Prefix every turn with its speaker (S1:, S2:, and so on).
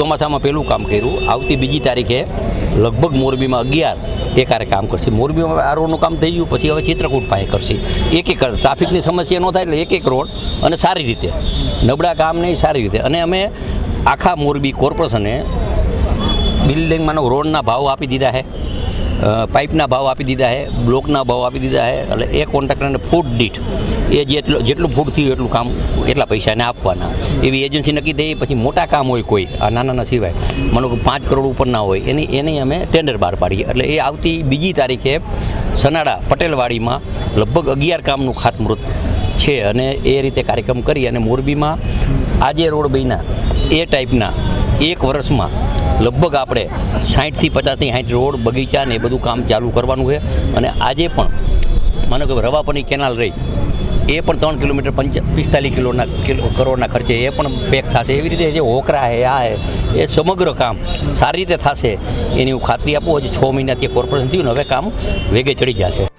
S1: ચોમાસામાં પહેલું કામ કર્યું. આવતી બીજી તારીખે લગભગ મોરબીમાં અગિયાર એકારે કામ કરશે. મોરબીમાં આ રોડનું કામ થઈ ગયું. પછી હવે ચિત્રકૂટ પાસે કરશે. એક એક ટ્રાફિકની સમસ્યા ન થાય એટલે એક એક રોડ અને સારી રીતે. નબળા કામ નહીં, સારી રીતે. અને અમે આખા મોરબી કોર્પોરેશને બિલ્ડિંગમાંનો રોડના ભાવ આપી દીધા છે. પાઇપના ભાવ આપી દીધા છે, બ્લોકના ભાવ આપી દીધા છે, એટલે એ કોન્ટ્રાક્ટરને ફૂટ દીઠ એ જેટલું જેટલું ફૂટ થયું એટલું કામ, એટલા પૈસા એને આપવાના. એવી એજન્સી નક્કી થઈ, પછી મોટા કામ હોય કોઈ, આ નાનાના સિવાય, માનો પાંચ કરોડ ઉપરના હોય, એની એની અમે ટેન્ડર બહાર પાડીએ. એટલે એ આવતી બીજી તારીખે સનાડા પટેલવાડીમાં લગભગ અગિયાર કામનું ખાતમુહૂર્ત છે, અને એ રીતે કાર્યક્રમ કરી, અને મોરબીમાં આજે રોડ બન્યા, એ ટાઈપના એક વર્ષમાં લગભગ આપણે સાહીઠથી પચાસથી સાઠ રોડ, બગીચા ને એ બધું કામ ચાલુ કરવાનું છે. અને આજે પણ માનો કે રવાપરની કેનાલ રહી, એ પણ ત્રણ કિલોમીટર પંચ, પિસ્તાલીસ કિલોના કિલો, કરોડના ખર્ચે એ પણ પેક થશે. એવી રીતે જે હોકરા છે આ છે એ સમગ્ર કામ સારી રીતે થશે. એની હું ખાતરી આપું, હજી છ મહિનાથી કોર્પોરેશન થયું ને, હવે કામ વેગે ચડી જશે.